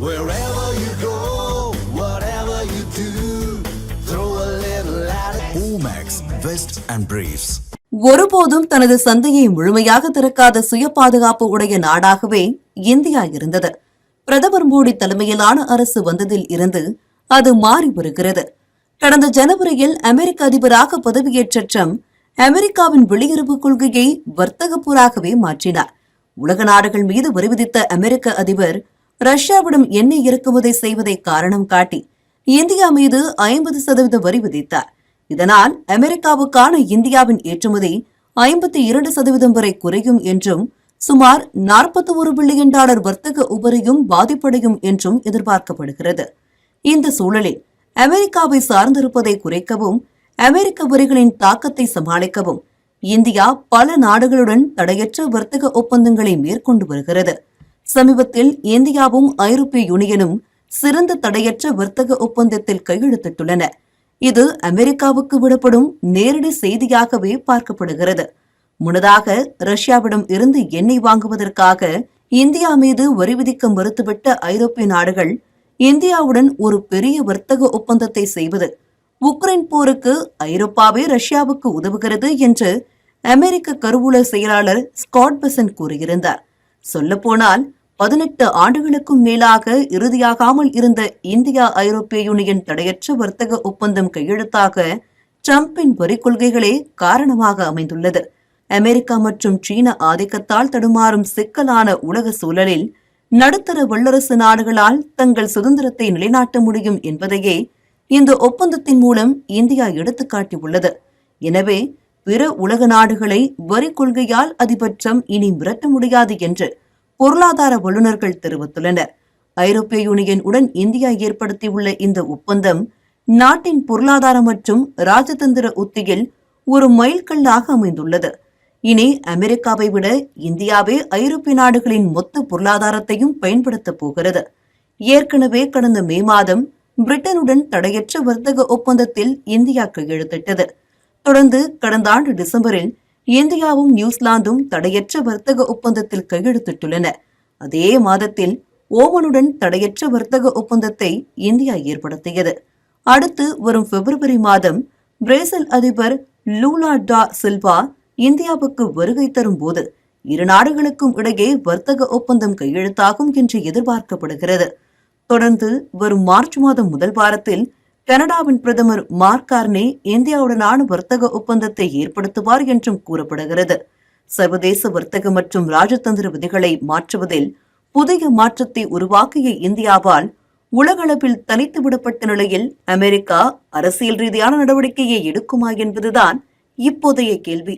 Wherever you go, whatever you do, throw a little it. Omax, Vest and Briefs. ஒருபோதும் தனது சந்தையை முழுமையாக திறக்காத சுய பாதுகாப்பு உடைய நாடாகவே இந்தியா இருந்தது பிரதமர் மோடி தலைமையிலான அரசு வந்ததில் இருந்து அது மாறி வருகிறது கடந்த ஜனவரியில் அமெரிக்க அதிபராக பதவியேற்ற ட்ரம்ப் அமெரிக்காவின் வெளியுறவு கொள்கையை வர்த்தக போராகவே மாற்றினார் உலக நாடுகள் மீது வரி விதித்த அமெரிக்க அதிபர் ரஷ்யாவிடம் எண்ணெய் இறக்குமதி செய்வதை காரணம் காட்டி இந்தியா மீது ஐம்பது சதவீத வரி விதித்தார். இதனால் அமெரிக்காவுக்கான இந்தியாவின் ஏற்றுமதி ஐம்பத்தி இரண்டு சதவீதம் வரை குறையும் என்றும் சுமார் நாற்பத்தி ஒரு பில்லியன் டாலர் வர்த்தக உபரியும் பாதிப்படையும் என்றும் எதிர்பார்க்கப்படுகிறது. இந்த சூழலில் அமெரிக்காவை சார்ந்திருப்பதை குறைக்கவும் அமெரிக்க வரிகளின் தாக்கத்தை சமாளிக்கவும் இந்தியா பல நாடுகளுடன் தடையற்ற வர்த்தக ஒப்பந்தங்களை மேற்கொண்டு வருகிறது. சமீபத்தில் இந்தியாவும் ஐரோப்பிய யூனியனும் சிறந்த தடையற்ற வர்த்தக ஒப்பந்தத்தில் கையெழுத்திட்டுள்ளன. இது அமெரிக்காவுக்கு விடப்படும் நேரடி செய்தியாகவே பார்க்கப்படுகிறது. முன்னதாக ரஷ்யாவிடம் இருந்து எண்ணெய் வாங்குவதற்காக இந்தியா மீது வரி விதிக்க மறுத்துவிட்ட ஐரோப்பிய நாடுகள் இந்தியாவுடன் ஒரு பெரிய வர்த்தக ஒப்பந்தத்தை செய்வது உக்ரைன் போருக்கு ஐரோப்பாவே ரஷ்யாவுக்கு உதவுகிறது என்று அமெரிக்க கருவூல செயலாளர் ஸ்காட் பெசன் கூறியிருந்தார். சொல்லப்போனால் பதினெட்டு ஆண்டுகளுக்கும் மேலாக இறுதியாகாமல் இருந்த இந்தியா ஐரோப்பிய யூனியன் தடையற்ற வர்த்தக ஒப்பந்தம் கையெழுத்தாக டிரம்பின் வரி கொள்கைகளே காரணமாக அமைந்துள்ளது. அமெரிக்கா மற்றும் சீன ஆதிக்கத்தால் தடுமாறும் சிக்கலான உலக சூழலில் நடுத்தர வல்லரசு நாடுகளால் தங்கள் சுதந்திரத்தை நிலைநாட்ட முடியும் என்பதையே இந்த ஒப்பந்தத்தின் மூலம் இந்தியா எடுத்துக்காட்டியுள்ளது. எனவே பிற உலக நாடுகளை வரி கொள்கையால் அதிபர் இனி மிரட்ட முடியாது என்று பொருளாதார வல்லுநர்கள் தெரிவித்துள்ளனர். ஐரோப்பிய யூனியன் உடன் இந்தியா ஏற்படுத்தியுள்ள இந்த ஒப்பந்தம் நாட்டின் பொருளாதார மற்றும் ராஜதந்திர உத்தியில் ஒரு மைல்கல்லாக அமைந்துள்ளது. இனி அமெரிக்காவை விட இந்தியாவே ஐரோப்பிய நாடுகளின் மொத்த பொருளாதாரத்தையும் பயன்படுத்தப் போகிறது. ஏற்கனவே கடந்த மே மாதம் பிரிட்டனுடன் தடையற்ற வர்த்தக ஒப்பந்தத்தில் இந்தியா கையெழுத்திட்டது. தொடர்ந்து கடந்த ஆண்டு டிசம்பரில் இந்தியாவும் நியூசிலாந்தும் தடையற்ற வர்த்தக ஒப்பந்தத்தில் கையெழுத்திட்டுள்ளன. அதே மாதத்தில் ஓமனுடன் தடையற்ற வர்த்தக ஒப்பந்தத்தை இந்தியா ஏற்படுத்தியது. அடுத்து வரும் பிப்ரவரி மாதம் பிரேசில் அதிபர் லூலா டா சில்வா இந்தியாவுக்கு வருகை தரும் போது இரு நாடுகளுக்கும் இடையே வர்த்தக ஒப்பந்தம் கையெழுத்தாகும் என்று எதிர்பார்க்கப்படுகிறது. தொடர்ந்து வரும் மார்ச் மாதம் முதல் வாரத்தில் கனடாவின் பிரதமர் மார்க் கார்னே இந்தியாவுடனான வர்த்தக ஒப்பந்தத்தை ஏற்படுத்துவார் என்றும் கூறப்படுகிறது. சர்வதேச வர்த்தக மற்றும் ராஜதந்திர விதிகளை மாற்றுவதில் புதிய மாற்றத்தை உருவாக்கிய இந்தியாவால் உலகளவில் தனித்து விடப்பட்ட நிலையில் அமெரிக்கா அரசியல் ரீதியான நடவடிக்கையை எடுக்குமா என்பதுதான் இப்போதைய கேள்வி.